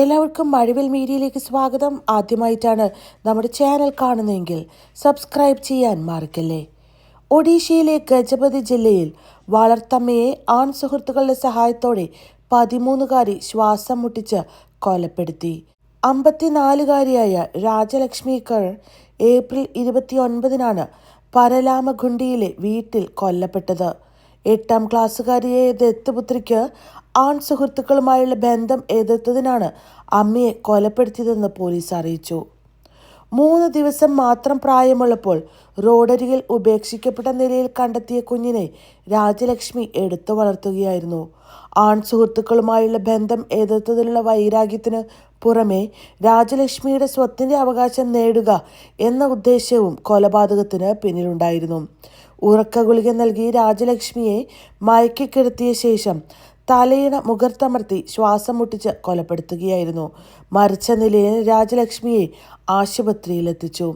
എല്ലാവർക്കും മഴവിൽ മീഡിയയിലേക്ക് സ്വാഗതം. ആദ്യമായിട്ടാണ് നമ്മുടെ ചാനൽ കാണുന്നതെങ്കിൽ സബ്സ്ക്രൈബ് ചെയ്യാൻ മറക്കല്ലേ. ഒഡീഷയിലെ ഗജപതി ജില്ലയിൽ വളർത്തമ്മയെ ആൺ സുഹൃത്തുക്കളുടെ സഹായത്തോടെ പതിമൂന്നുകാരി ശ്വാസം മുട്ടിച്ച് കൊലപ്പെടുത്തി. അമ്പത്തിനാലുകാരിയായ രാജലക്ഷ്മിക്കർ ഏപ്രിൽ ഇരുപത്തിയൊൻപതിനാണ് പരലാമഗുണ്ടിയിലെ വീട്ടിൽ കൊല്ലപ്പെട്ടത്. എട്ടാം ക്ലാസ്സുകാരിയെ ദത്തുപുത്രിക്ക് ആൺ സുഹൃത്തുക്കളുമായുള്ള ബന്ധം എതിർത്തതിനാണ് അമ്മയെ കൊലപ്പെടുത്തിയതെന്ന് പോലീസ് അറിയിച്ചു. മൂന്ന് ദിവസം മാത്രം പ്രായമുള്ളപ്പോൾ റോഡരികിൽ ഉപേക്ഷിക്കപ്പെട്ട നിലയിൽ കണ്ടെത്തിയ കുഞ്ഞിനെ രാജലക്ഷ്മി എടുത്തു വളർത്തുകയായിരുന്നു. ആൺ സുഹൃത്തുക്കളുമായുള്ള ബന്ധം എതിർത്തതിലുള്ള വൈരാഗ്യത്തിന് പുറമെ രാജലക്ഷ്മിയുടെ സ്വത്തിന്റെ അവകാശം നേടുക എന്ന ഉദ്ദേശ്യവും കൊലപാതകത്തിന് പിന്നിലുണ്ടായിരുന്നു. ഉറക്ക ഗുളിക നൽകി രാജലക്ഷ്മിയെ മയക്കിക്കിടത്തിയ ശേഷം തലയിണ മുഖർത്തമർത്തി ശ്വാസം മുട്ടിച്ച് കൊലപ്പെടുത്തുകയായിരുന്നു. മരിച്ച നിലയിൽ രാജലക്ഷ്മിയെ ആശുപത്രിയിലെത്തിച്ചു.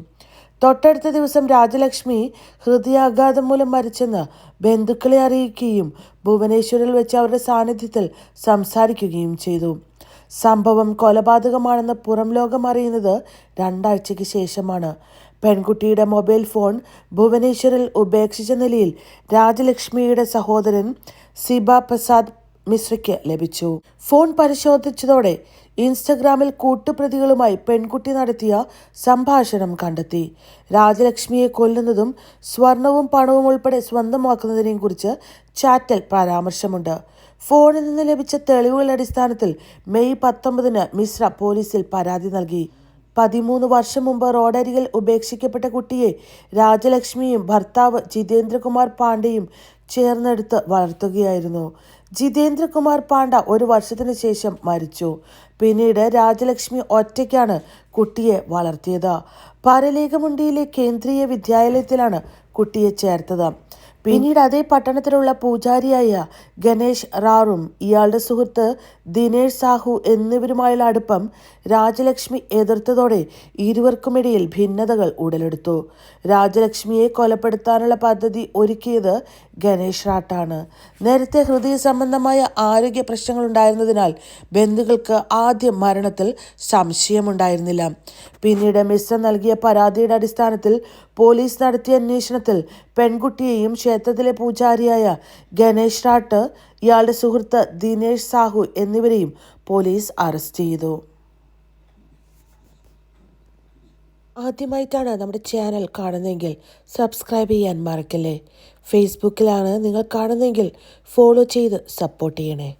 തൊട്ടടുത്ത ദിവസം രാജലക്ഷ്മി ഹൃദയാഘാതം മൂലം മരിച്ചെന്ന് ബന്ധുക്കളെ അറിയിക്കുകയും ഭുവനേശ്വരിൽ വെച്ച് അവരുടെ സാന്നിധ്യത്തിൽ സംസാരിക്കുകയും ചെയ്തു. സംഭവം കൊലപാതകമാണെന്ന് പുറം ലോകം അറിയുന്നത് രണ്ടാഴ്ചയ്ക്ക് ശേഷമാണ്. പെൺകുട്ടിയുടെ മൊബൈൽ ഫോൺ ഭുവനേശ്വറിൽ ഉപേക്ഷിച്ച നിലയിൽ രാജലക്ഷ്മിയുടെ സഹോദരൻ സിബ പ്രസാദ് മിശ്രയ്ക്ക് ലഭിച്ചു. ഫോൺ പരിശോധിച്ചതോടെ ഇൻസ്റ്റഗ്രാമിൽ കൂട്ടുപ്രതികളുമായി പെൺകുട്ടി നടത്തിയ സംഭാഷണം കണ്ടെത്തി. രാജലക്ഷ്മിയെ കൊല്ലുന്നതും സ്വർണവും പണവും ഉൾപ്പെടെ സ്വന്തമാക്കുന്നതിനെയും കുറിച്ച് ചാറ്റൽ പരാമർശമുണ്ട്. ഫോണിൽ നിന്ന് ലഭിച്ച തെളിവുകളുടെ അടിസ്ഥാനത്തിൽ മെയ് പത്തൊമ്പതിന് മിശ്ര പോലീസിൽ പരാതി നൽകി. പതിമൂന്ന് വർഷം മുമ്പ് റോഡരികിൽ ഉപേക്ഷിക്കപ്പെട്ട കുട്ടിയെ രാജലക്ഷ്മിയും ഭർത്താവ് ജിതേന്ദ്രകുമാർ പാണ്ഡെയും ചേർന്നെടുത്ത് വളർത്തുകയായിരുന്നു. ജിതേന്ദ്രകുമാർ പാണ്ഡ ഒരു വർഷത്തിന് ശേഷം മരിച്ചു. പിന്നീട് രാജലക്ഷ്മി ഒറ്റയ്ക്കാണ് കുട്ടിയെ വളർത്തിയത്. പരലേഖമുണ്ടിയിലെ കേന്ദ്രീയ വിദ്യാലയത്തിലാണ് കുട്ടിയെ ചേർത്തത്. പിന്നീട് അതേ പട്ടണത്തിലുള്ള പൂജാരിയായ ഗണേഷ് റാറും ഇയാളുടെ സുഹൃത്ത് ദിനേഷ് സാഹു എന്നിവരുമായുള്ള അടുപ്പം രാജലക്ഷ്മി എതിർത്തതോടെ ഇരുവർക്കുമിടയിൽ ഭിന്നതകൾ ഉടലെടുത്തു. രാജലക്ഷ്മിയെ കൊലപ്പെടുത്താനുള്ള പദ്ധതി ഒരുക്കിയത് ഗണേഷ് റാട്ടാണ്. നേരത്തെ ഹൃദയ സംബന്ധമായ ആരോഗ്യ പ്രശ്നങ്ങൾ ഉണ്ടായിരുന്നതിനാൽ ബന്ധുക്കൾക്ക് ആദ്യം മരണത്തിൽ സംശയമുണ്ടായിരുന്നില്ല. പിന്നീട് മിശ്ര നൽകിയ പരാതിയുടെ അടിസ്ഥാനത്തിൽ പോലീസ് നടത്തിയ അന്വേഷണത്തിൽ പെൺകുട്ടിയെയും ക്ഷേത്രത്തിലെ പൂജാരിയായ ഗണേഷ് റാട്ട് ഇയാളുടെ സുഹൃത്ത് ദിനേഷ് സാഹു എന്നിവരെയും പോലീസ് അറസ്റ്റ് ചെയ്തു. ആദ്യമായിട്ടാണ് നമ്മുടെ ചാനൽ കാണുന്നതെങ്കിൽ സബ്സ്ക്രൈബ് ചെയ്യാൻ മറക്കല്ലേ. ഫേസ്ബുക്കിലാണ് നിങ്ങൾ കാണുന്നതെങ്കിൽ ഫോളോ ചെയ്ത് സപ്പോർട്ട് ചെയ്യണേ.